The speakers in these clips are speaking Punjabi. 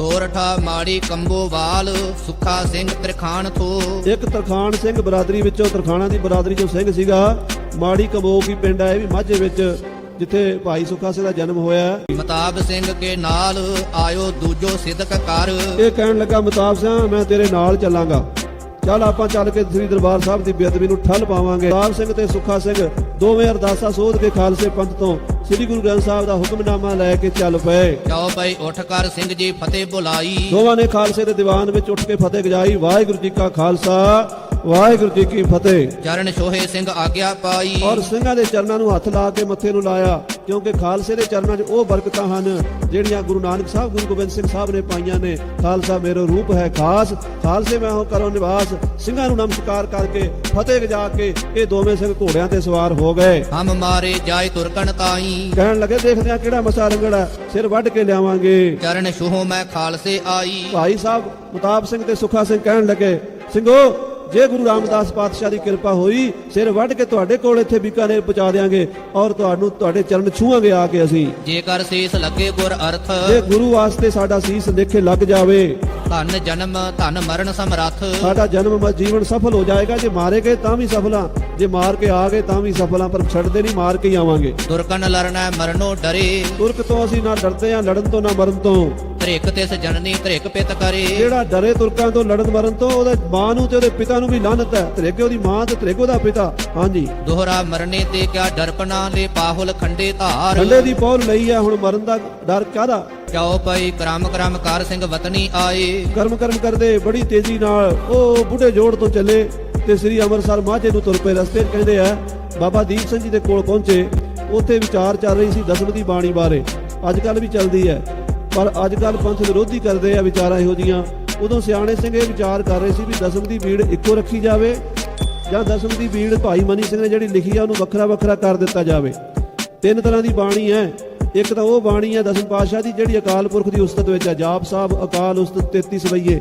ਸੋਰਠਾ ਮਾੜੀ ਕੰਬੋਵਾਲ ਸੁੱਖਾ ਸਿੰਘ ਤ੍ਰਿਖਾਨ ਥੋ ਇੱਕ ਤਰਖਾਨ ਸਿੰਘ ਬਰਾਦਰੀ ਵਿੱਚੋਂ ਤਰਖਾਣਾ ਦੀ ਬਰਾਦਰੀ ਚੋਂ ਸਿੰਘ ਸੀਗਾ। ਮਾੜੀ ਕਬੋਕ ਹੀ ਪਿੰਡ ਹੈ ਇਹ ਵੀ ਮਾਝੇ ਵਿੱਚ ਜਿੱਥੇ ਭਾਈ ਸੁੱਖਾ ਸਿੰਘ ਦਾ ਜਨਮ ਹੋਇਆ। ਮਤਾਬ ਸਿੰਘ ਕੇ ਨਾਲ ਆਇਓ ਦੂਜੋ ਸਿਦਕ ਕਰ ਇਹ ਕਹਿਣ ਲੱਗਾ ਮਤਾਬ ਸਿੰਘ ਮੈਂ ਤੇਰੇ ਨਾਲ ਚੱਲਾਂਗਾ। ਚੱਲ ਆਪਾਂ ਚੱਲ ਕੇ ਸ੍ਰੀ ਦਰਬਾਰ ਸਾਹਿਬ ਦੀ ਬੇਅਦਬੀ ਨੂੰ ਠੱਲ ਪਾਵਾਂਗੇ। ਮਤਾਬ ਸਿੰਘ ਤੇ ਸੁੱਖਾ ਸਿੰਘ ਦੋਵੇਂ ਅਰਦਾਸਾਂ ਸੋਧ ਕੇ ਖਾਲਸੇ ਪੰਥ ਤੋਂ ਸ੍ਰੀ ਗੁਰੂ ਗ੍ਰੰਥ ਸਾਹਿਬ ਦਾ ਹੁਕਮਨਾਮਾ ਲੈ ਕੇ ਚੱਲ ਪਏ। ਜਾਓ ਭਾਈ ਉੱਠ ਕਰ ਸਿੰਘ ਜੀ ਫਤਿਹ ਬੁਲਾਈ। ਦੋਵਾਂ ਨੇ ਖਾਲਸੇ ਦੇ ਦੀਵਾਨ ਵਿੱਚ ਉੱਠ ਕੇ ਫਤਿਹ ਗਜਾਈ। ਵਾਹਿਗੁਰੂ ਜੀ ਕਾ ਖਾਲਸਾ। ਵਾਹਿਗੁਰੂ ਜੀ ਕੀ ਫਤਿਹ। ਚਰਨ ਛੋਹੇ ਸਿੰਘ ਆਗਿਆ ਪਾਈ। ਔਰ ਸਿੰਘਾਂ ਦੇ ਚਰਨਾਂ ਨੂੰ ਹੱਥ ਲਾ ਕੇ ਮੱਥੇ ਨੂੰ ਲਾਇਆ ਕਿਉਂਕਿ ਖਾਲਸੇ ਦੇ ਚਰਨਾਂ 'ਚ ਉਹ ਬਰਕਤਾਂ ਹਨ ਜਿਹੜੀਆਂ ਗੁਰੂ ਨਾਨਕ ਸਾਹਿਬ ਗੁਰੂ ਗੋਬਿੰਦ ਸਿੰਘ ਸਾਹਿਬ ਨੇ ਪਾਈਆਂ ਨੇ। ਖਾਲਸਾ ਮੇਰਾ ਰੂਪ ਹੈ ਖਾਸ ਖਾਲਸੇ ਮੈਂ ਹੋ ਕਰੋ ਨਿਵਾਸ। ਸਿੰਘਾਂ ਨੂੰ ਨਮਸਕਾਰ ਕਰਕੇ ਫਤਿਹ ਗਜਾ ਕੇ ਇਹ ਦੋਵੇਂ ਸਿੰਘ ਘੋੜਿਆਂ ਤੇ ਸਵਾਰ ਹੋ ਗਏ। ਹਮ ਮਾਰੇ ਜਾਏ ਤੁਰਕਣ ਤਾਈ। ਕਹਿਣ ਲੱਗੇ ਦੇਖਦੇ ਆ ਕਿਹੜਾ ਮਸਾ ਰੰਗੜ ਸਿਰ ਵੱਢ ਕੇ ਲਿਆਵਾਂਗੇ। ਚਰਨ ਛੋਹ ਮੈਂ ਖਾਲਸੇ ਆਈ। ਭਾਈ ਸਾਹਿਬ ਮੁਤਾਬ ਸਿੰਘ ਤੇ ਸੁਖਾ ਸਿੰਘ ਕਹਿਣ ਲੱਗੇ ਸਿੰਘੋ ਜੇ ਗੁਰੂ ਰਾਮਦਾਸ ਪਾਤਸ਼ਾਹ ਦੀ ਕਿਰਪਾ ਹੋਈ ਸਿਰ ਵੱਢ ਕੇ ਤੁਹਾਡੇ ਕੋਲ ਇੱਥੇ ਬੀਕਾਨੇਰ ਪਹੁੰਚਾ ਦੇਾਂਗੇ ਔਰ ਤੁਹਾਨੂੰ ਤੁਹਾਡੇ ਚਰਨ ਛੂਹਾਂਗੇ ਆ ਕੇ ਅਸੀਂ। ਜੇਕਰ ਸੀਸ ਲੱਗੇ ਗੁਰ ਅਰਥ ਜੇ ਗੁਰੂ ਵਾਸਤੇ ਸਾਡਾ ਸੀਸ ਦੇਖੇ ਲੱਗ ਜਾਵੇ। ਧਨ ਜਨਮ ਧਨ ਮਰਨ ਸਮਰੱਥ। ਸਾਡਾ ਜਨਮ ਜੀਵਨ ਸਫਲ ਹੋ ਜਾਏਗਾ ਜੇ ਮਾਰੇ ਗਏ ਤਾਂ ਵੀ ਸਫਲਾਂ ਜੇ ਮਾਰ ਕੇ ਆ ਗਏ ਤਾਂ ਵੀ ਸਫਲਾਂ ਪਰ ਛੱਡਦੇ ਨਹੀਂ ਮਾਰ ਕੇ ਹੀ ਆਵਾਂਗੇ। ਦੁਰਕਨ ਲਰਨਾ ਮਰਨੋ ਡਰੇ। ਤੁਰਕ ਤੋਂ ਅਸੀਂ ਨਾ ਡਰਦੇ ਆ ਲੜਨ ਤੋਂ ਨਾ ਮਰਨ ਤੋਂ। ਧ੍ਰਿਕ ਤਿਸ ਜਨਨੀ ਧ੍ਰਿਕ ਪਿਤ ਕਰੇ। ਜਿਹੜਾ ਡਰੇ ਤੁਰਕਾਂ ਤੋਂ ਲੜਨ ਮਰਨ ਤੋਂ ਉਹਦੇ ਮਾਂ ਨੂੰ ਤੇ ਉਹਦੇ ਪਿਤਾ ਨੂੰ ਵੀ ਲਾਨਤ ਹੈ। ਤ੍ਰਿਕ ਉਹਦੀ ਮਾਂ ਤੇ ਤ੍ਰਿਕ ਉਹਦਾ ਪਿਤਾ। ਹਾਂਜੀ। ਦੋਹਰਾ ਮਰਨੇ ਤੇ ਕਿਆ ਡਰਪਨਾ ਲੈ ਪਾਹੁਲ ਖੰਡੇ ਧਾਰ। ਠੰਡੇ ਦੀ ਪੌਲ ਲਈ ਹੈ ਹੁਣ ਮਰਨ ਦਾ ਡਰ ਕਾਹਦਾ? ਜਾਓ ਭਾਈ ਕਰਮ ਕਰਮ ਕਾਰ ਸਿੰਘ ਵਤਨੀ ਆਏ। ਕਰਮ ਕਰਮ ਕਰਦੇ ਬੜੀ ਤੇਜ਼ੀ ਨਾਲ ਉਹ ਬੁੱਢੇ ਜੋੜ ਤੋਂ ਚੱਲੇ ਤੇ ਸ੍ਰੀ ਅੰਮ੍ਰਿਤਸਰ ਮਾਝੇ ਨੂੰ ਤੁਰ ਪਏ ਰਸਤੇ ਕਹਿੰਦੇ ਆ ਬਾਬਾ ਦੀਪ ਸਿੰਘ ਜੀ ਦੇ ਕੋਲ ਪਹੁੰਚੇ। ਉੱਥੇ ਵਿਚਾਰ ਚੱਲ ਰਹੀ ਸੀ ਦਸਮ ਦੀ ਬਾਣੀ ਬਾਰੇ। ਅੱਜ ਕੱਲ ਵੀ ਚੱਲਦੀ ਹੈ। ਪਰ ਅੱਜ ਕੱਲ ਪੰਥ ਵਿਰੋਧੀ ਕਰਦੇ ਆ ਵਿਚਾਰਾਂ ਇਹੋ ਜੀਆਂ ਉਦੋਂ ਸਿਆਣੇ ਸਿੰਘ ਇਹ ਵਿਚਾਰ ਕਰ ਰਹੇ ਸੀ ਵੀ ਦਸਮ ਦੀ ਬੀੜ ਇੱਕੋ ਰੱਖੀ ਜਾਵੇ ਜਾਂ ਦਸਮ ਦੀ ਬੀੜ ਭਾਈ ਮਨੀ ਸਿੰਘ ਨੇ ਜਿਹੜੀ ਲਿਖੀ ਆ ਉਹਨੂੰ ਵੱਖਰਾ ਵੱਖਰਾ ਕਰ ਦਿੱਤਾ ਜਾਵੇ। ਤਿੰਨ ਤਰ੍ਹਾਂ ਦੀ ਬਾਣੀ ਹੈ। ਇੱਕ ਤਾਂ ਉਹ ਬਾਣੀ ਹੈ ਦਸਮ ਪਾਤਸ਼ਾਹ ਦੀ ਜਿਹੜੀ ਅਕਾਲ ਪੁਰਖ ਦੀ ਉਸਤਤ ਵਿੱਚ ਹੈ ਜਾਪ ਸਾਹਿਬ, ਅਕਾਲ ਉਸਤਤ 33 ਸਵਈਏ।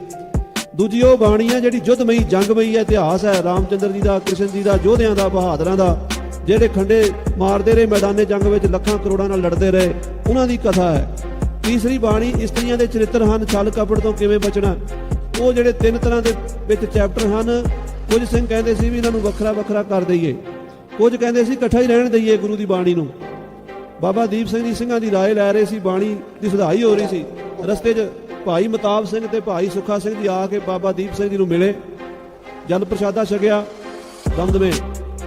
ਦੂਜੀ ਉਹ ਬਾਣੀ ਹੈ ਜਿਹੜੀ ਯੁੱਧਮਈ ਜੰਗਮਈ ਹੈ ਇਤਿਹਾਸ ਹੈ। ਰਾਮਚੰਦਰ ਜੀ ਦਾ, ਕ੍ਰਿਸ਼ਨ ਜੀ ਦਾ, ਯੋਧਿਆਂ ਦਾ, ਬਹਾਦਰਾਂ ਦਾ, ਜਿਹੜੇ ਖੰਡੇ ਮਾਰਦੇ ਰਹੇ ਮੈਦਾਨੇ ਜੰਗ ਵਿੱਚ, ਲੱਖਾਂ ਕਰੋੜਾਂ ਨਾਲ ਲੜਦੇ ਰਹੇ। ਉਹਨਾਂ ਦੀ ਕਥਾ ਹੈ। ਤੀਸਰੀ ਬਾਣੀ ਇਸਤਰੀਆਂ ਦੇ ਚਰਿੱਤਰ ਹਨ, ਛਲ ਕਪੜ ਤੋਂ ਕਿਵੇਂ ਬਚਣਾ? ਉਹ ਜਿਹੜੇ ਤਿੰਨ ਤਰ੍ਹਾਂ ਦੇ ਵਿੱਚ ਚੈਪਟਰ ਹਨ, ਕੁਝ ਸਿੰਘ ਕਹਿੰਦੇ ਸੀ ਵੀ ਇਹਨਾਂ ਨੂੰ ਵੱਖਰਾ ਵੱਖਰਾ ਕਰ ਦਈਏ। ਕੁਝ ਕਹਿੰਦੇ ਸੀ ਇਕੱਠਾ ਹੀ ਰਹਿਣ ਦਈਏ ਗੁਰੂ ਦੀ ਬਾਣੀ ਨੂੰ। ਬਾਬਾ ਦੀਪ ਸਿੰਘ ਜੀ ਸਿੰਘਾਂ ਦੀ ਰਾਏ ਲੈ ਰਹੇ ਸੀ, ਬਾਣੀ ਦੀ ਸੁਧਾਈ ਹੋ ਰਹੀ ਸੀ। ਰਸਤੇ 'ਚ ਭਾਈ ਮਤਾਬ ਸਿੰਘ ਤੇ ਭਾਈ ਸੁੱਖਾ ਸਿੰਘ ਜੀ ਆ ਕੇ ਬਾਬਾ ਦੀਪ ਸਿੰਘ ਜੀ ਨੂੰ ਮਿਲੇ। ਜਲ ਪ੍ਰਸ਼ਾਦਾ ਛਕਿਆ, ਦਮਦਮੇ।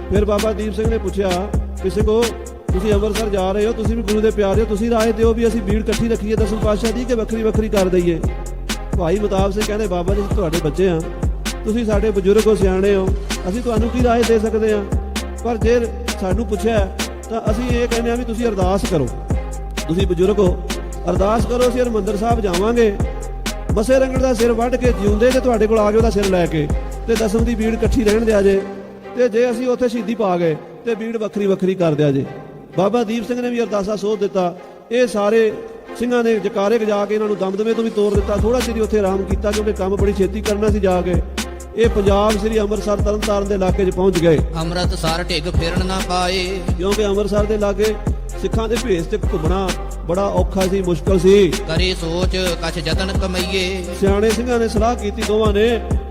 ਫਿਰ ਬਾਬਾ ਦੀਪ ਸਿੰਘ ਨੇ ਪੁੱਛਿਆ ਕਿਸੇ ਸਿੰਘੋ ਤੁਸੀਂ ਅੰਮ੍ਰਿਤਸਰ ਜਾ ਰਹੇ ਹੋ, ਤੁਸੀਂ ਵੀ ਗੁਰੂ ਦੇ ਪਿਆਰੇ ਹੋ, ਤੁਸੀਂ ਰਾਏ ਦਿਓ ਵੀ ਅਸੀਂ ਭੀੜ ਇਕੱਠੀ ਰੱਖੀਏ, ਦਸਮ ਪਾਤਸ਼ਾਹ ਦੀ ਕਿ ਵੱਖਰੀ ਵੱਖਰੀ ਕਰ ਦਈਏ? ਭਾਈ ਮਤਾਬ ਸਿੰਘ ਕਹਿੰਦੇ, ਬਾਬਾ ਜੀ, ਅਸੀਂ ਤੁਹਾਡੇ ਬੱਚੇ ਆ ਤੁਸੀਂ ਸਾਡੇ ਬਜ਼ੁਰਗ ਹੋ, ਸਿਆਣੇ ਹੋ। ਅਸੀਂ ਤੁਹਾਨੂੰ ਕੀ ਰਾਏ ਦੇ ਸਕਦੇ ਆ ਪਰ ਜੇ ਸਾਨੂੰ ਪੁੱਛਿਆ ਤਾਂ ਅਸੀਂ ਇਹ ਕਹਿੰਦੇ ਆ ਵੀ ਤੁਸੀਂ ਅਰਦਾਸ ਕਰੋ। ਤੁਸੀਂ ਬਜ਼ੁਰਗ ਹੋ, ਅਰਦਾਸ ਕਰੋ, ਅਸੀਂ ਹਰਿਮੰਦਰ ਸਾਹਿਬ ਜਾਵਾਂਗੇ। ਮਸੇ ਰੰਗੜ ਦਾ ਸਿਰ ਵੱਢ ਕੇ ਜਿਉਂਦੇ ਤੇ ਤੁਹਾਡੇ ਕੋਲ ਆ ਕੇ ਉਹਦਾ ਸਿਰ ਲੈ ਕੇ ਤੇ ਦਸਮ ਦੀ ਬੀੜ ਇਕੱਠੀ ਰਹਿਣ ਦਿਆ ਜੇ। ਤੇ ਜੇ ਅਸੀਂ ਉੱਥੇ ਸ਼ਹੀਦੀ ਪਾ ਗਏ, ਤੇ ਬੀੜ ਵੱਖਰੀ ਵੱਖਰੀ ਕਰ ਦਿਆ ਜੇ। ਬਾਬਾ ਦੀਪ ਸਿੰਘ ਨੇ ਵੀ ਅਰਦਾਸਾ ਸੋਧ ਦਿੱਤਾ। ਇਹ ਸਾਰੇ ਸਿੰਘਾਂ ਨੇ ਜਕਾਰੇ ਗਜਾ ਕੇ ਇਹਨਾਂ ਨੂੰ ਦਮਦਮੇ ਤੋਂ ਵੀ ਤੋੜ ਦਿੱਤਾ। ਥੋੜਾ ਚਿਰ ਹੀ ਉੱਥੇ ਆਰਾਮ ਕੀਤਾ ਕਿਉਂਕਿ ਕੰਮ ਬੜੀ ਛੇਤੀ ਕਰਨਾ ਸੀ ਜਾ ਕੇ। ਇਹ ਪੰਜਾਬ ਸ੍ਰੀ ਅੰਮ੍ਰਿਤਸਰ ਤਰਨਤਾਰਨ ਦੇ ਇਲਾਕੇ 'ਚ ਪਹੁੰਚ ਗਏ। ਅੰਮ੍ਰਿਤ ਸਾਰ ਢਿੱਗ ਫੇਰਨ ਨਾ ਪਾਏ। ਕਿਉਂਕਿ ਅੰਮ੍ਰਿਤਸਰ ਦੇ ਲਾਗੇ ਸਿੱਖਾਂ ਦੇ ਭੇਸ 'ਚ ਘੁੰਮਣਾ ਬੜਾ ਔਖਾ ਸੀ ਮੁਸ਼ਕਲ ਸੀ। ਕਰੇ ਸੋਚ ਕਛ ਜਤਨ ਕਮਈਏ। ਸਿਆਣੇ ਸਿੰਘਾਂ ਨੇ ਸਲਾਹ ਕੀਤੀ ਦੋਵਾਂ ਨੇ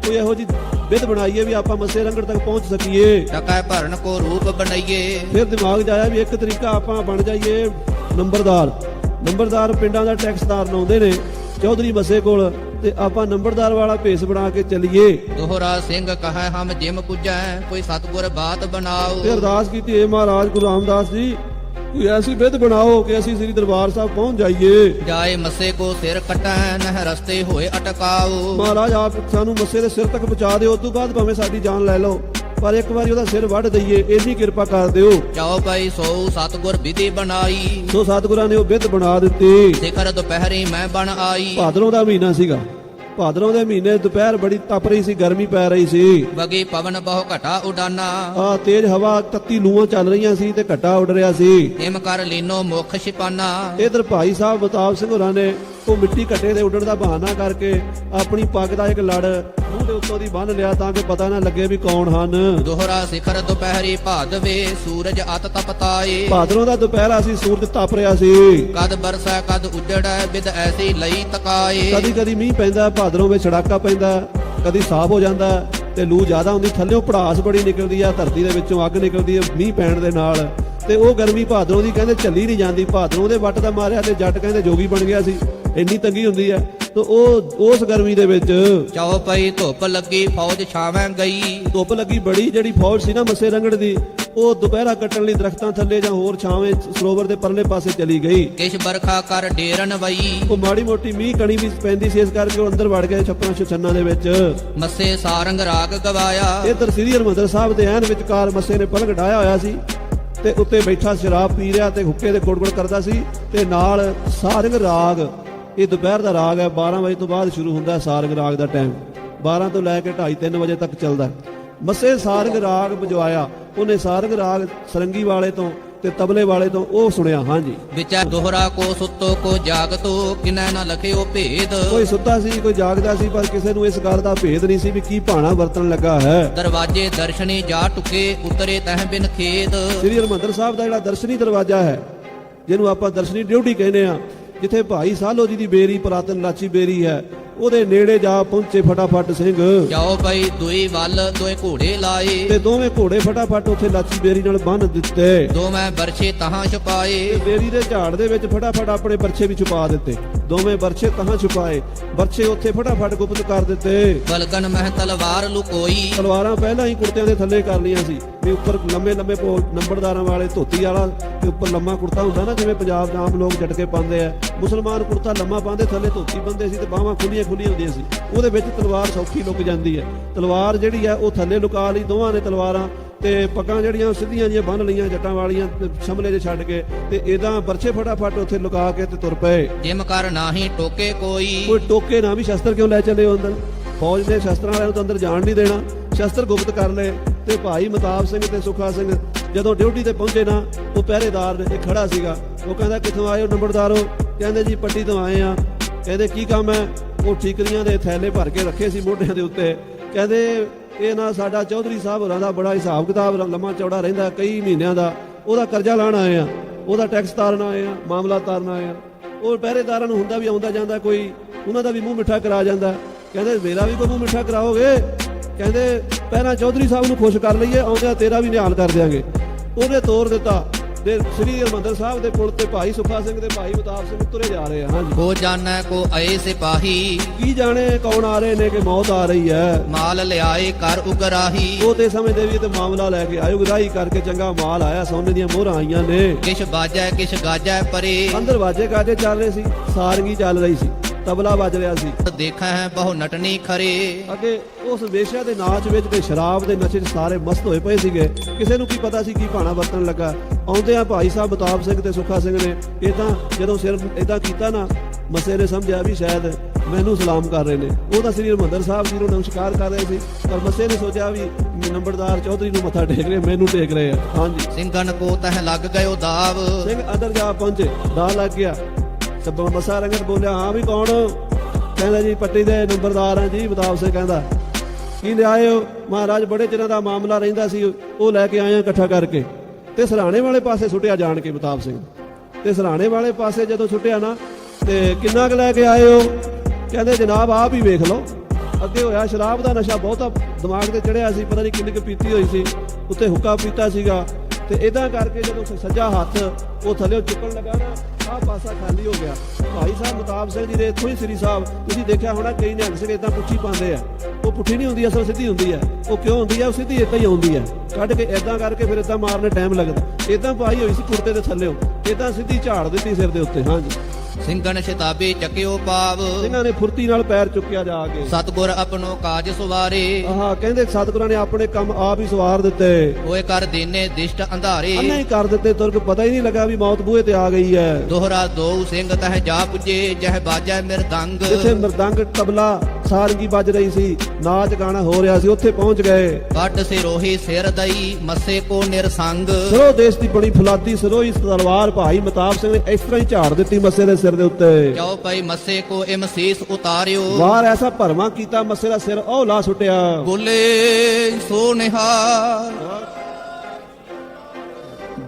ਕੋਈ ਇਹੋ ਜੀ ਵਿਧ ਬਣਾਈਏ ਵੀ ਆਪਾਂ ਮੱਸੇ ਰੰਗੜ ਤੱਕ ਪਹੁੰਚ ਸਕੀਏ। ਟਕੈ ਭਰਨ ਕੋ ਰੂਪ ਬਣਾਈਏ। ਫਿਰ ਦਿਮਾਗ 'ਚ ਆਇਆ ਵੀ ਇੱਕ ਤਰੀਕਾ ਆਪਾਂ ਬਣ ਜਾਈਏ। ਨੰਬਰਦਾਰ। ਨੰਬਰਦਾਰ ਪਿੰਡਾਂ ਦਾ ਟੈਕਸਦਾਰ ਲਾਉਂਦੇ ਨੇ ਚੌਧਰੀ ਮੱਸੇ ਕੋਲ ਤੇ ਆਪਾਂ ਨੰਬਰਦਾਰ ਵਾਲਾ ਭੇਸ ਬਣਾ ਕੇ ਚੱਲੀਏ। ਦੋਹਰਾ ਸਿੰਘ ਕਹੈ ਹਮ ਜਿਮ ਪੁੱਜੈ ਕੋਈ ਸਤਗੁਰ ਬਾਤ ਬਣਾਓ। ਤੇ ਅਰਦਾਸ ਕੀਤੀ ਏ ਮਹਾਰਾਜ ਗੁਰੂ ਰਾਮਦਾਸ ਜੀ ਕੋਈ ਐਸੀ ਵਿਧ ਬਣਾਓ ਕਿ ਅਸੀਂ ਸ੍ਰੀ ਦਰਬਾਰ ਸਾਹਿਬ ਪਹੁੰਚ ਜਾਈਏ। ਜਾਏ ਮੱਸੇ ਕੋ ਸਿਰ ਕਟੈ ਨਹਿ ਰਸਤੇ ਹੋਏ ਅਟਕਾਓ। ਮਹਾਰਾਜ ਆਪ ਸਾਨੂੰ ਮੱਸੇ ਦੇ ਸਿਰ ਤੱਕ ਪਹੁੰਚਾ ਦਿਓ ਉਸ ਤੋਂ ਬਾਅਦ ਭਾਵੇਂ ਸਾਡੀ ਜਾਨ ਲੈ ਲਓ ਪਰ ਇੱਕ ਵਾਰੀ ਉਹਦਾ ਸਿਰ ਵੱਢ ਦਈਏ ਇੰਨੀ ਕਿਰਪਾ ਕਰ ਦਿਓ। ਜਾਓ ਭਾਈ ਸੋ ਸਤਗੁਰ ਵਿਧੀ ਬਣਾਈ। ਸੋ ਸਤਿਗੁਰਾਂ ਨੇ ਉਹ ਵਿਧ ਬਣਾ ਦਿੱਤੀ। ਸਿਖਰ ਦੁਪਹਿਰੀ ਮੈਂ ਬਣ ਆਈ। ਭਾਦਰੋਂ ਦਾ ਮਹੀਨਾ ਸੀਗਾ। ਭਾਦਰੋਂ ਦੇ ਮਹੀਨੇ ਦੁਪਹਿਰ ਬੜੀ ਤਪ ਰਹੀ ਸੀ ਗਰਮੀ ਪੈ ਰਹੀ ਸੀ। ਵਗੀ ਪਵਨ ਬਹੁ ਘਟਾ ਉਡਾਨਾ। ਆ ਤੇਜ਼ ਹਵਾ ਤੱਤੀ ਲੂਆਂ ਚੱਲ ਰਹੀਆਂ ਸੀ ਤੇ ਘੱਟਾ ਉੱਡ ਰਿਹਾ ਸੀ। ਹਿਮ ਕਰ ਲੀਨੋ ਮੁਖ ਛਿਪਾਨਾ। ਇਧਰ ਭਾਈ ਸਾਹਿਬ ਬਤਾਵ ਸਿੰਘ ਹੋਰਾਂ ਨੇ ਉਹ ਮਿੱਟੀ ਘੱਟੇ ਦੇ ਉੱਡਣ ਦਾ ਬਹਾਨਾ ਕਰਕੇ ਆਪਣੀ ਪੱਗ ਦਾ ਇੱਕ ਲੜ ਮੂੰਹ ਦੇ ਉੱਤੋਂ ਦੀ ਬੰਨ ਲਿਆ ਤਾਂ ਕਿ ਪਤਾ ਨਾ ਲੱਗੇ ਵੀ ਕੌਣ ਹਨ। ਦੋਹਰਾ ਸਿਖਰ ਦੁਪਹਿਰੀ ਭਾਦਵੇ ਸੂਰਜ ਅਤ ਤਪਤਾਏ ਭਾਦਰੋਂ ਦਾ ਦੁਪਹਿਰਾ ਸੀ ਸੂਰਜ ਤਪ ਰਿਹਾ ਸੀ। ਕਦ ਬਰਸੈ ਕਦ ਉਜੜੈ ਬਿਦ ਐਸੀ ਲਈ ਤਕਾਏ। ਕਦੀ ਕਦੀ ਮੀਂਹ ਪੈਂਦਾ ਭਾਦਰੋਂ ਵਿੱਚ ਛੜਾਕਾ ਪੈਂਦਾ ਕਦੀ ਸਾਫ਼ ਹੋ ਜਾਂਦਾ ਤੇ ਲੂ ਜ਼ਿਆਦਾ ਹੁੰਦੀ ਥੱਲੇੋਂ ਪੜਾਸ ਬੜੀ ਨਿਕਲਦੀ ਆ ਧਰਤੀ ਦੇ ਵਿੱਚੋਂ ਅੱਗ ਨਿਕਲਦੀ ਆ ਮੀਂਹ ਪੈਣ ਦੇ ਨਾਲ। ਤੇ ਉਹ ਗਰਮੀ ਭਾਦਰੋਂ ਦੀ ਕਹਿੰਦੇ ਝੱਲੀ ਨਹੀਂ ਜਾਂਦੀ ਭਾਦਰੋਂ ਦੇ ਵੱਟ ਦਾ ਮਾਰਿਆ ਤੇ ਜੱਟ ਕਹਿੰਦੇ ਜੋਗੀ ਬਣ ਗਿਆ ਸੀ। ਇੰਨੀ ਤੰਗੀ ਹੁੰਦੀ ਆ ਤੇ ਉਹ ਉਸ ਗਰਮੀ ਦੇ ਵਿੱਚ ਚਉ ਪਈ ਧੁੱਪ ਲੱਗੀ ਫੌਜ ਛਾਵੇਂ ਗਈ। ਧੁੱਪ ਲੱਗੀ ਬੜੀ ਜਿਹੜੀ ਫੌਜ ਸੀ ਨਾ ਮੱਸੇ ਰੰਗੜ ਦੀ ਉਹ ਦੁਪਹਿਰਾ ਕੱਟਣ ਲਈ ਦਰਖਤਾਂ ਥੱਲੇ ਜਾਂ ਹੋਰ ਛਾਵੇਂ ਸਰੋਵਰ ਦੇ ਪਰਲੇ ਪਾਸੇ ਚਲੀ ਗਈ। ਕਿਛ ਬਰਖਾ ਕਰ ਡੇਰਨ ਵਈ। ਉਹ ਮਾੜੀ ਮੋਟੀ ਮੀਂਹ ਕਣੀ ਵੀ ਪੈਂਦੀ ਸੀ ਇਸ ਕਰਕੇ ਉਹ ਅੰਦਰ ਵੜ ਗਏ ਛੱਪਰਾਂ ਛਛੰਨਾਂ ਦੇ ਵਿੱਚ। ਮੱਸੇ ਸਾਰੰਗ ਰਾਗ ਗਵਾਇਆ। ਇਧਰ ਸ੍ਰੀ ਹਰਿਮੰਦਰ ਸਾਹਿਬ ਦੇ ਐਨ ਵਿਚਕਾਰ ਮੱਸੇ ਨੇ ਪਲੰਘ ਡਾਇਆ ਹੋਇਆ ਸੀ ਤੇ ਉੱਤੇ ਬੈਠਾ ਸ਼ਰਾਬ ਪੀ ਰਿਹਾ ਤੇ ਹੁੱਕੇ ਦੇ ਗੁੜਗੁੜ ਕਰਦਾ ਸੀ ਤੇ ਨਾਲ ਸਾਰੰਗ ਰਾਗ ਇਹ ਦੁਪਹਿਰ ਦਾ ਰਾਗ ਹੈ। 12 ਵਜੇ ਤੋਂ ਬਾਅਦ ਸ਼ੁਰੂ ਹੁੰਦਾ ਹੈ ਸਾਰੰਗ ਰਾਗ ਦਾ ਟਾਈਮ 12 ਤੋਂ ਲੈ ਕੇ 2:30 3 ਵਜੇ ਤੱਕ ਚੱਲਦਾ। ਮੱਸੇ ਸਾਰੰਗ ਰਾਗ ਵਜਵਾਇਆ ਉਹਨੇ ਸਾਰੰਗ ਰਾਗ ਸਰੰਗੀ ਵਾਲੇ ਤੋਂ ਤੇ ਤਬਲੇ ਵਾਲੇ ਤੋਂ ਉਹ ਸੁਣਿਆ। ਹਾਂਜੀ। ਵਿਚੈ ਦੋਹਰਾ ਕੋ ਸੁੱਤੋ ਕੋ ਜਾਗਤੋ ਕਿਨੈ ਨ ਲਖਿਓ ਭੇਦ। ਕੋਈ ਸੁੱਤਾ ਸੀ ਕੋਈ ਜਾਗਦਾ ਸੀ ਪਰ ਕਿਸੇ ਨੂੰ ਇਸ ਗੱਲ ਦਾ ਭੇਦ ਨਹੀਂ ਸੀ ਵੀ ਕੀ ਭਾਣਾ ਵਰਤਣ ਲੱਗਾ ਹੈ। ਦਰਵਾਜੇ ਦਰਸ਼ਨੀ ਜਾ ਟੁਕੇ ਉਤਰੇ ਤਹ ਬਿਨ ਖੇਦ। ਸ੍ਰੀ ਹਰਿਮੰਦਰ ਸਾਹਿਬ ਦਾ ਜਿਹੜਾ ਦਰਸ਼ਨੀ ਦਰਵਾਜ਼ਾ ਹੈ ਜਿਹਨੂੰ ਆਪਾਂ ਦਰਸ਼ਨੀ ਡਿਊਟੀ ਕਹਿੰਦੇ ਆ ਜਿੱਥੇ ਭਾਈ ਸਾਲੋ ਜੀ ਦੀ ਬੇਰੀ ਪੁਰਾਤਨ ਲਾਚੀ ਬੇਰੀ ਹੈ ਉਹਦੇ ਨੇੜੇ ਜਾ ਪਹੁੰਚੇ ਫਟਾਫਟ ਸਿੰਘ। ਜਾਓ ਪਈ ਦੁਈ ਵੱਲ ਦੋਏ ਘੋੜੇ ਲਾਏ। ਤੇ ਦੋਵੇਂ ਘੋੜੇ ਫਟਾਫਟ ਉੱਥੇ ਲਾਚੀ ਬੇਰੀ ਨਾਲ ਬੰਨ ਦਿੱਤੇ। ਦੋਵੇਂ ਬਰਛੇ ਤਹਾਂ ਤੇ ਛੁਪਾਏ ਬੇਰੀ ਦੇ ਝਾੜ ਦੇ ਵਿੱਚ ਫਟਾਫਟ ਆਪਣੇ ਬਰਛੇ ਵੀ ਛੁਪਾ ਦਿੱਤੇ। ਦੋਵੇਂ ਬਰਛੇ ਤਹਾਂ ਛੁਪਾਏ ਬਰਛੇ ਉੱਥੇ ਫਟਾਫਟ ਗੁਪਤ ਕਰ ਦਿੱਤੇ। ਬਲਗਨ ਮਹਿ ਤਲਵਾਰ ਲੁਕੋਈ। ਤਲਵਾਰਾਂ ਪਹਿਲਾਂ ਹੀ ਕੁੜਤਿਆਂ ਦੇ ਥੱਲੇ ਕਰ ਲੀਆਂ ਸੀ। ਵੀ ਉੱਪਰ ਲੰਮੇ ਲੰਮੇ ਨੰਬਰਦਾਰਾਂ ਵਾਲੇ ਧੋਤੀ ਵਾਲਾ ਤੇ ਉੱਪਰ ਲੰਮਾ ਕੁੜਤਾ ਹੁੰਦਾ ਨਾ ਜਿਵੇਂ ਪੰਜਾਬ ਦੇ ਆਮ ਲੋਕ ਝਟਕੇ ਪਾਉਂਦੇ ਆ। ਮੁਸਲਮਾਨ ਕੁੜਤਾ ਲੰਮਾ ਪਾਉਂਦੇ ਥੱਲੇ ਧੋਤੀ ਬੰਦੇ ਸੀ ਤੇ ਬਾਹਾਂ ਖੁੱਲੀਆਂ ਖੁੱਲੀਆਂ ਹੁੰਦੀਆਂ ਸੀ। ਉਹਦੇ ਵਿੱਚ ਤਲਵਾਰ ਸੌਖੀ ਲੁਕ ਜਾਂਦੀ ਹੈ। ਤਲਵਾਰ ਜਿਹੜੀ ਆ ਉਹ ਥੱਲੇ ਲੁਕਾ ਲਈ ਦੋਵਾਂ ਨੇ ਤਲਵਾਰਾਂ। ਤੇ ਪੱਗਾਂ ਜਿਹੜੀਆਂ ਉਹ ਸਿੱਧੀਆਂ ਜੀਆਂ ਬੰਨ ਲਈਆਂ ਜੱਟਾਂ ਵਾਲੀਆਂ ਸ਼ਮਲੇ 'ਚ ਛੱਡ ਕੇ ਤੇ ਇਦਾਂ ਪਰਛੇ ਫਟਾਫਟ ਉੱਥੇ ਲੁਕਾ ਕੇ ਤੇ ਤੁਰ ਪਏ। ਜਿਮ ਕਰ ਨਾਹੀ ਟੋਕੇ ਕੋਈ। ਕੋਈ ਟੋਕੇ ਨਾ ਵੀ ਸ਼ਸਤਰ ਕਿਉਂ ਲੈ ਚੱਲੇ ਹੋ ਅੰਦਰ? ਫੌਜ ਨੇ ਸ਼ਸਤਰਾਂ ਵਾਲਿਆਂ ਨੂੰ ਤਾਂ ਅੰਦਰ ਜਾਣ ਨਹੀਂ ਦੇਣਾ। ਸ਼ਸਤਰ ਗੁਪਤ ਕਰ ਲਏ ਤੇ ਭਾਈ ਮਤਾਬ ਸਿੰਘ ਤੇ ਸੁਖਾ ਸਿੰਘ ਜਦੋਂ ਡਿਊਟੀ ਤੇ ਪਹੁੰਚੇ ਨਾ ਉਹ ਪਹਿਰੇਦਾਰ ਨੇ ਇਹ ਖੜਾ ਸੀਗਾ। ਉਹ ਕਹਿੰਦਾ ਕਿੱਥੋਂ ਆਏ ਹੋ ਨੰਬਰਦਾਰੋ? ਕਹਿੰਦੇ ਜੀ ਪੱਟੀ ਤੋਂ ਆਏ ਆ ਕਹਿੰਦੇ ਕੀ ਕੰਮ ਹੈ? ਉਹ ਠੀਕਰੀਆਂ ਦੇ ਥੈਲੇ ਭਰ ਕੇ ਰੱਖੇ ਸੀ ਮੋਢਿਆਂ ਦੇ ਉੱਤੇ। ਕਹਿੰਦੇ ਇਹ ਨਾ ਸਾਡਾ ਚੌਧਰੀ ਸਾਹਿਬ ਹੋਰਾਂ ਦਾ ਬੜਾ ਹਿਸਾਬ ਕਿਤਾਬ ਲੰਮਾ ਚੌੜਾ ਰਹਿੰਦਾ, ਕਈ ਮਹੀਨਿਆਂ ਦਾ। ਉਹਦਾ ਕਰਜ਼ਾ ਲਾਣ ਆਏ ਆ, ਉਹਦਾ ਟੈਕਸ ਤਾਰਨ ਆਏ ਆ, ਮਾਮਲਾ ਤਾਰਨ ਆਏ ਆ। ਉਹ ਪਹਿਰੇਦਾਰਾਂ ਨੂੰ ਹੁੰਦਾ ਵੀ ਆਉਂਦਾ ਜਾਂਦਾ ਕੋਈ, ਉਹਨਾਂ ਦਾ ਵੀ ਮੂੰਹ ਮਿੱਠਾ ਕਰਾ ਜਾਂਦਾ। ਕਹਿੰਦੇ, ਮੇਰਾ ਵੀ ਕੋਈ ਮੂੰਹ ਮਿੱਠਾ ਕਰਾਓਗੇ? ਕਹਿੰਦੇ, ਪਹਿਲਾਂ ਚੌਧਰੀ ਸਾਹਿਬ ਨੂੰ ਖੁਸ਼ ਕਰ ਲਈਏ, ਆਉਂਦਿਆਂ ਤੇਰਾ ਵੀ ਨਿਹਾਲ ਕਰ ਦਿਆਂਗੇ। ਉਹਨੇ ਤੋਰ ਦਿੱਤਾ। ਤੇ ਸ੍ਰੀ ਹਰਿਮੰਦਰ ਸਾਹਿਬ ਦੇ ਪੁਲ ਤੇ ਭਾਈ ਸੁਖਾ ਸਿੰਘ ਤੇ ਭਾਈ ਮਤਾਬ ਸਿੰਘ ਤੁਰੇ ਜਾ ਰਹੇ ਹਾਂਜੀ। ਕੋ ਜਾਣੈ ਕੋ ਅਏ ਸਿਪਾਹੀ। ਕੀ ਜਾਣੇ ਕੌਣ ਆ ਰਹੇ ਨੇ ਕਿ ਮੌਤ ਆ ਰਹੀ ਹੈ? ਮਾਲ ਲਿਆਏ ਕਰ ਉਗਰਾਹੀ। ਉਹ ਤੇ ਸਮਝਦੇ ਵੀ ਇਹ ਤੇ ਮਾਮਲਾ ਲੈ ਕੇ ਆਇਓ ਗਰਾਹੀ ਕਰਕੇ ਚੰਗਾ ਮਾਲ ਆਇਆ ਸੋਨੇ ਦੀਆਂ ਮੋਹਰਾਂ ਆਈਆਂ ਨੇ। ਕਿਛ ਬਾਜੈ ਕਿਛ ਗਾਜੈ ਪਰੇ। ਅੰਦਰ ਵਾਜੇ ਗਾਜੇ ਚੱਲ ਰਹੇ ਸੀ ਸਾਰੰਗੀ ਚੱਲ ਰਹੀ ਸੀ। ਤਬਲਾ ਵੱਜ ਰਿਹਾ ਸੀ। ਦੇਖੈ ਹੈ ਬਹੁ ਨਟਨੀ ਖਰੇ। ਅੱਗੇ ਉਸ ਵੇਸ਼ਿਆ ਦੇ ਨਾਚ ਵਿੱਚ ਤੇ ਸ਼ਰਾਬ ਦੇ ਨਸ਼ੇ 'ਚ ਸਾਰੇ ਮਸਤ ਹੋਏ ਪਏ ਸੀਗੇ। ਕਿਸੇ ਨੂੰ ਕੀ ਪਤਾ ਸੀ ਕੀ ਭਾਣਾ ਵਰਤਣ ਲੱਗਾ। ਆਉਂਦੇ ਆ ਭਾਈ ਸਾਹਿਬ ਬਤਾਬ ਸਿੰਘ ਤੇ ਸੁੱਖਾ ਸਿੰਘ ਨੇ ਇਹ ਤਾਂ ਜਦੋਂ ਸਿਰ ਇਦਾਂ ਕੀਤਾ ਨਾ ਮਸੇ ਨੇ ਸਮਝਿਆ ਵੀ ਸ਼ਾਇਦ ਮੈਨੂੰ ਸਲਾਮ ਕਰ ਰਹੇ ਨੇ। ਉਹ ਤਾਂ ਸ੍ਰੀ ਹਰਿਮੰਦਰ ਸਾਹਿਬ ਜੀ ਨੂੰ ਨਮਸਕਾਰ ਕਰ ਰਹੇ ਸੀ। ਪਰ ਮਸੇ ਨੇ ਸੋਚਿਆ ਵੀ ਨੰਬਰਦਾਰ ਚੌਧਰੀ ਨੂੰ ਮੱਥਾ ਟੇਕ ਰਹੇ ਮੈਨੂੰ ਟੇਕ ਰਹੇ ਆ। ਹਾਂਜੀ। ਸਿੰਘਨ ਕੋ ਤਹ ਲੱਗ ਗਇਓ ਦਾਵ ਸਿੰਘ ਅੰਦਰ ਜਾ ਪਹੁੰਚੇ ਦਾ ਲੱਗ ਗਿਆ। ਸਭ ਮਸਾ ਰੰਗਤ ਬੋਲਿਆ, ਹਾਂ ਵੀ ਕੌਣ? ਕਹਿੰਦਾ ਜੀ, ਪੱਟੀ ਦੇ ਨੰਬਰਦਾਰ ਆ ਜੀ ਬਤਾਬ ਸਿੰਘ ਕਹਿੰਦਾ। ਕੀ ਲਿਆਏ ਹੋ ਮਹਾਰਾਜ, ਬੜੇ ਚਿਰਾਂ ਦਾ ਮਾਮਲਾ ਰਹਿੰਦਾ ਸੀ, ਉਹ ਲੈ ਕੇ ਆਏ ਆ ਇਕੱਠਾ ਕਰਕੇ। ਤੇ ਸਰਾਣੇ ਵਾਲੇ ਪਾਸੇ ਸੁੱਟਿਆ ਜਾਣ ਕੇ ਬਤਾਬ ਸਿੰਘ। ਤੇ ਸਰਾਣੇ ਵਾਲੇ ਪਾਸੇ ਜਦੋਂ ਸੁੱਟਿਆ ਨਾ, ਤੇ ਕਿੰਨਾ ਕੁ ਲੈ ਕੇ ਆਏ ਹੋ ਕਹਿੰਦੇ, ਜਨਾਬ, ਆਪ ਹੀ ਵੇਖ ਲਓ। ਅੱਗੇ ਹੋਇਆ, ਸ਼ਰਾਬ ਦਾ ਨਸ਼ਾ ਬਹੁਤਾ ਦਿਮਾਗ ਤੇ ਚੜਿਆ ਸੀ, ਪਤਾ ਨਹੀਂ ਕਿੰਨੀ ਕੁ ਪੀਤੀ ਹੋਈ ਸੀ, ਉੱਤੇ ਹੁੱਕਾ ਪੀਤਾ ਸੀਗਾ। ਤੇ ਇਦਾਂ ਕਰਕੇ ਜਦੋਂ ਸੱਜਾ ਹੱਥ ਉਹ ਥੱਲੇ ਚੁੱਕਣ ਲੱਗਾ ਨਾ ਆਹ ਪਾਸਾ ਖਾਲੀ ਹੋ ਗਿਆ। ਭਾਈ ਸਾਹਿਬ ਮਤਾਬ ਸਿੰਘ ਜੀ ਦੇ ਇੱਥੋਂ ਹੀ ਸ੍ਰੀ ਸਾਹਿਬ, ਤੁਸੀਂ ਦੇਖਿਆ ਹੋਣਾ ਕਈ ਨਿਹੰਗ ਸਿੰਘ ਇਦਾਂ ਪੁੱਠੀ ਪਾਉਂਦੇ ਆ। ਉਹ ਪੁੱਠੀ ਨਹੀਂ ਹੁੰਦੀ, ਅਸਲ ਸਿੱਧੀ ਹੁੰਦੀ ਹੈ ਉਹ ਕਿਉਂ ਹੁੰਦੀ ਹੈ ਉਹ ਸਿੱਧੀ ਇਦਾਂ ਹੀ ਆਉਂਦੀ ਹੈ ਕੱਢ ਕੇ ਇਦਾਂ ਕਰਕੇ ਫਿਰ ਇਦਾਂ ਮਾਰਨੇ ਟਾਈਮ ਲੱਗਦਾ। ਇਦਾਂ ਪਾਈ ਹੋਈ ਸੀ ਕੁੜਤੇ ਦੇ ਥੱਲੇ। ਇਦਾਂ ਸਿੱਧੀ ਝਾੜ ਦਿੱਤੀ ਸਿਰ ਦੇ ਉੱਤੇ। ਹਾਂਜੀ। ਸਿੰਘਨ ਸ਼ਤਾਬੇ ਚੱਕਿਓ ਪਾਵ ਇਹਨਾਂ ਨੇ ਫੁਰਤੀ ਨਾਲ ਪੈਰ ਚੁੱਕਿਆ ਜਾ ਕੇ। ਸਤਗੁਰ ਆਪਣੋ ਕਾਜ ਸੁਵਾਰੇ। ਆਹ ਕਹਿੰਦੇ ਸਤਿਗੁਰਾਂ ਨੇ ਆਪਣੇ ਕੰਮ ਆਪ ਹੀ ਸਵਾਰ ਦਿੱਤੇ। ਹੋਏ ਕਰ ਦੇਨੇ ਦਿਸ਼ਟ ਅੰਧਾਰੇ। ਅੰਨੇ ਹੀ ਕਰ ਦਿੱਤੇ ਤੁਰਕ ਪਤਾ ਹੀ ਨਹੀਂ ਲੱਗਾ ਵੀ ਮੌਤ ਬੂਹੇ ਤੇ ਆ ਗਈ ਹੈ। ਦੋਹਰਾ ਦੋ ਸਿੰਘ ਤਹ ਜਾ ਪੁਜੇ ਜਹ ਬਾਜੈ ਮਿਰਦੰਗ। ਜਿੱਥੇ ਮਰਦੰਗ ਤਬਲਾ ਸਾਰੰਗੀ ਵੱਜ ਰਹੀ ਸੀ ਨਾਚ ਗਾਣਾ ਹੋ ਰਿਹਾ ਸੀ ਉੱਥੇ ਪਹੁੰਚ ਗਏ। ਕੱਟ ਸਿਰੋਹੀ ਸਿਰ ਦਈ ਮੱਸੇ ਕੋ ਨਿਰਸੰਗ। ਸਰੋ ਦੇਸ਼ ਦੀ ਬੜੀ ਫੁਲਾਦੀ ਸਰੋਈ ਤਲਵਾਰ ਭਾਈ ਮਤਾਬ ਸਿੰਘ ਨੇ ਇਸ ਤਰ੍ਹਾਂ ਹੀ ਝਾੜ ਦਿੱਤੀ ਮੱਸੇ ਦੇ ਸਿਰ ਦੇ ਉੱਤੇ। ਕਿਉ ਪਈ ਮੱਸੇ ਕੋ ਇਮ ਸੀਸ ਉਤਾਰਿਓ? ਵਾਰ ਐਸਾ ਭਰਮਾ ਕੀਤਾ ਮੱਸੇ ਦਾ ਸਿਰ ਉਹ ਲਾ ਸੁੱਟਿਆ। ਬੋਲੇ ਸੋ ਨਿਹਾਲ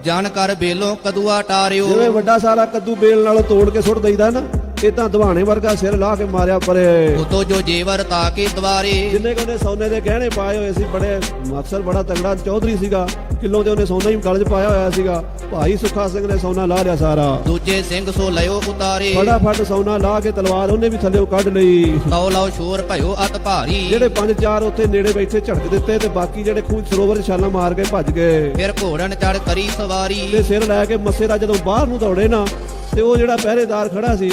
ਜਨ ਕਰ ਬੇਲੋਂ ਕਦੂਆ ਟਾਰਿਓ। ਜਿਵੇਂ ਵੱਡਾ ਸਾਰਾ ਕੱਦੂ ਬੇਲ ਨਾਲ ਤੋੜ ਕੇ ਸੁੱਟ ਦਈਦਾ ਨਾ। ਤਾਂ ਦਵਾਣੇ ਵਰਗਾ ਸਿਰ ਲਾ ਕੇ ਮਾਰਿਆ ਪਰੇ। ਉਤੋ ਜੋ ਜੇਵਰ ਤਾਕੇ ਦਵਾਰੇ ਜਿੰਨੇ ਕਿ ਉਹਨੇ ਸੋਨੇ ਦੇ ਗਹਿਣੇ ਪਾਏ ਹੋਏ ਸੀ ਬੜੇ ਅਫਸਰ ਬੜਾ ਤਗੜਾ ਚੌਧਰੀ ਸੀਗਾ। ਕਿਲੋ ਦੇ ਉਹਨੇ ਸੋਨਾ ਹੀ ਗਲ 'ਚ ਪਾਇਆ ਹੋਇਆ ਸੀਗਾ। ਭਾਈ ਸੁੱਖਾ ਸਿੰਘ ਨੇ ਸੋਨਾ ਲਾ ਲਿਆ ਸਾਰਾ। ਦੂਜੇ ਸਿੰਘ ਸੋ ਲਿਓ ਉਤਾਰੇ। ਫਟਾਫਟ ਸੋਨਾ ਲਾ ਕੇ ਤਲਵਾਰ ਉਹਨੇ ਵੀ ਥੱਲੇੋਂ ਕੱਢ ਲਈ। ਲਓ ਲਓ ਸ਼ੋਰ ਭਇਓ ਅਤ ਭਾਰੀ। ਜਿਹੜੇ ਪੰਜ ਚਾਰ ਉੱਥੇ ਨੇੜੇ ਬੈਠੇ ਝਟਕ ਦਿੱਤੇ ਤੇ ਬਾਕੀ ਜਿਹੜੇ ਖੂਹ ਸਰੋਵਰ ਛਾਲਾਂ ਮਾਰ ਕੇ ਭੱਜ ਗਏ। ਫਿਰ ਘੋੜਨ ਚੜ ਕਰੀ ਤੇ ਸਵਾਰੀ ਸਿਰ ਲੈ ਕੇ ਮੱਸੇ ਦਾ ਜਦੋਂ ਬਾਹਰ ਨੂੰ ਦੌੜੇ ਨਾ ਤੇ ਉਹ ਜਿਹੜਾ ਪਹਿਰੇਦਾਰ ਖੜਾ ਸੀ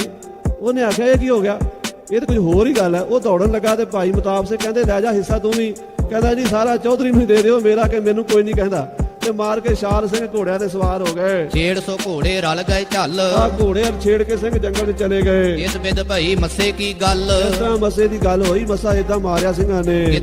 ਉਹਨੇ ਆਖਿਆ ਇਹ ਕੀ ਹੋ ਗਿਆ? ਇਹ ਤਾਂ ਕੁਝ ਹੋਰ ਹੀ ਗੱਲ ਹੈ। ਉਹ ਦੌੜਨ ਲੱਗਾ ਤੇ ਭਾਈ ਮਤਾਬ ਸੇ ਕਹਿੰਦੇ ਲੈ ਜਾ ਹਿੱਸਾ ਤੂੰ ਵੀ। ਕਹਿੰਦਾ ਜੀ ਸਾਰਾ ਚੌਧਰੀ ਨੂੰ ਦੇ ਦਿਓ ਮੇਰਾ ਕਿ ਮੈਨੂੰ ਕੋਈ ਨਹੀਂ ਕਹਿੰਦਾ। ਤੇ ਮਾਰ ਕੇ ਸ਼ਾਲ ਸਿੰਘ ਘੋੜਿਆਂ ਤੇ ਸਵਾਰ ਹੋ ਗਏ। ਛੇੜ ਸੋ ਘੋੜੇ ਰਲ ਗਏ ਝੱਲ। ਆ ਘੋੜੇ ਅਰ ਛੇੜ ਕੇ ਸਿੰਘ ਜੰਗਲ 'ਚ ਚਲੇ ਗਏ। ਇਸ ਬਿਦ ਭਈ ਮੱਸੇ ਕੀ ਗੱਲ? ਇਸ ਤਰ੍ਹਾਂ ਮੱਸੇ ਦੀ ਗੱਲ ਹੋਈ ਮੱਸਾ ਇਦਾਂ ਮਾਰਿਆ ਸਿੰਘਾਂ ਨੇ।